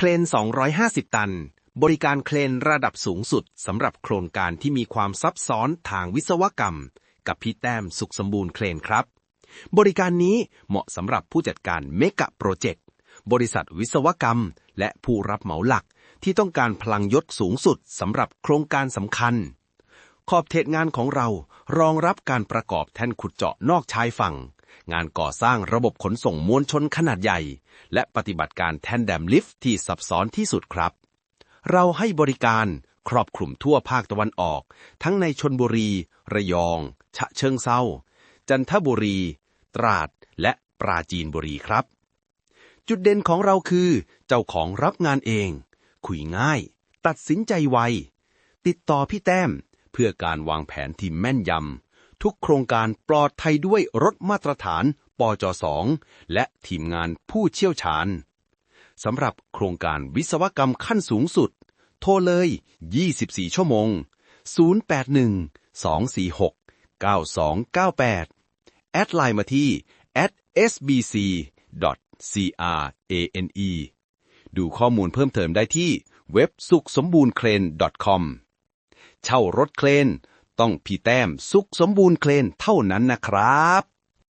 เคลน 250 ตัน บริการเคลนระดับสูงสุดสำหรับโครงการที่มีความซับซ้อนทางวิศวกรรม กับพี่แต้มสุขสมบูรณ์เคลนครับ บริการนี้เหมาะสำหรับผู้จัดการเมกะโปรเจกต์ บริษัทวิศวกรรม และผู้รับเหมาหลักที่ต้องการพลังยศสูงสุดสำหรับโครงการสำคัญ ขอบเขตงานของเรารองรับการประกอบแท่นขุดเจาะนอกชายฝั่ง งานก่อสร้างระบบขนส่งมวลชนขนาดใหญ่ และปฏิบัติการแท่นแดมลิฟท์ที่ซับซ้อนที่สุดครับ เราให้บริการครอบคลุมทั่วภาคตะวันออก ทั้งในชนบุรี ระยอง ฉะเชิงเซาจันทบุรี ตราด และปราจีนบุรีครับ จุดเด่นของเราคือ เจ้าของรับงานเอง คุยง่าย ตัดสินใจไว ติดต่อพี่แต้ม เพื่อการวางแผนที่แม่นยำ ทุกโครงการปลอดภัยด้วยรถมาตรฐานปจ2และทีมงานผู้เชี่ยวชาญสำหรับโครงการวิศวกรรมขั้นสูงสุด โทรเลย 24 ชั่วโมง 081 246 9298 แอดไลน์มาที่ @sbc crane ดูข้อมูลเพิ่มเติมได้ที่เว็บสุขสมบูรณ์เครน .com เช่ารถเครน ต้องพี่แต้มสุขสมบูรณ์เคลนเท่านั้นนะครับ